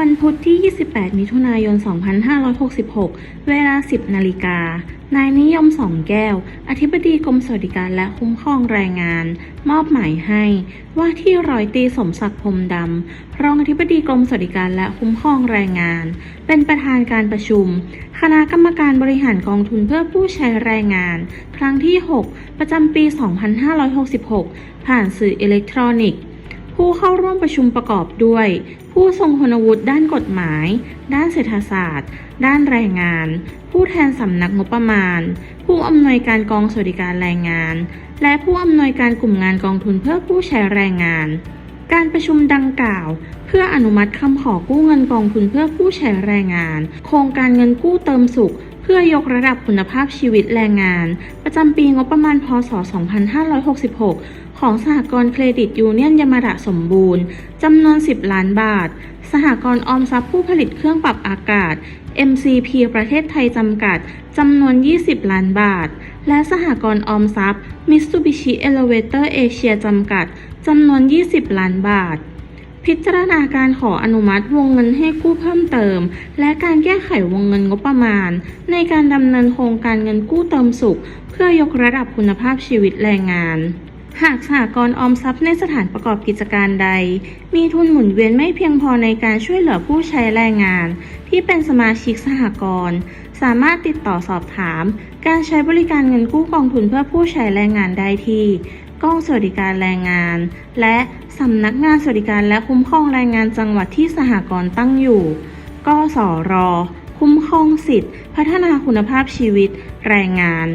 วันพุธที่ 28 มิถุนายน 2566 เวลา 10 นาฬิกา นายนิยมสองแก้ว อธิบดีกรมสวัสดิการและคุ้มครองแรงงาน มอบหมายให้ ว่าที่ร้อยตีสมศักดิ์พรมดำ รองอธิบดีกรมสวัสดิการและคุ้มครองแรงงาน เป็นประธานการประชุม คณะกรรมการบริหารกองทุนเพื่อผู้ใช้แรงงาน ครั้งที่ 6 ประจำปี 2566 ผ่านสื่ออิเล็กทรอนิกส์ ผู้เข้าร่วมประชุมประกอบด้วย ผู้ทรงคุณวุฒิด้านกฎหมาย ด้านเศรษฐศาสตร์ ด้านแรงงาน ผู้แทนสำนักงบประมาณ ผู้อำนวยการกองสวัสดิการแรงงาน และผู้อำนวยการกลุ่มงานกองทุนเพื่อผู้ใช้แรงงาน การประชุมดังกล่าว เพื่ออนุมัติคำขอกู้เงินกองทุนเพื่อผู้ใช้แรงงาน โครงการเงินกู้เติมสุข เพื่อยกระดับคุณภาพชีวิตแรงงาน ประจำปีงบประมาณพศ 2566 ของสหกรณ์เครดิตยูเนียนยมาดะสมบูรณ์จำนวน 10 ล้านบาท สหกรณ์ออมทรัพย์ผู้ผลิตเครื่องปรับอากาศ MCP ประเทศไทยจำกัดจำนวน 20 ล้านบาท และสหกรณ์ออมทรัพย์ Mitsubishi Elevator Asia จำกัดจำนวน 20 ล้านบาท พิจารณาการขออนุมัติวงเงินให้กู้เพิ่มเติม และการแก้ไขวงเงินงบประมาณ ในการดำเนินโครงการเงินกู้เติมสุข เพื่อยกระดับคุณภาพชีวิตแรงงาน หากสหกรณ์ออมทรัพย์ในสถานประกอบกิจการใด มีทุนหมุนเวียนไม่เพียงพอในการช่วยเหลือผู้ใช้แรงงาน ที่เป็นสมาชิกสหกรณ์สามารถติดต่อสอบถาม การใช้บริการเงินกู้กองทุนเพื่อผู้ใช้แรงงานได้ที่ กองสวัสดิการแรงงาน และสำนักงานสวัสดิการและคุ้มครองแรงงานจังหวัดที่สหกรณ์ตั้งอยู่ กสร คุ้มครองสิทธิพัฒนาคุณภาพชีวิตแรงงาน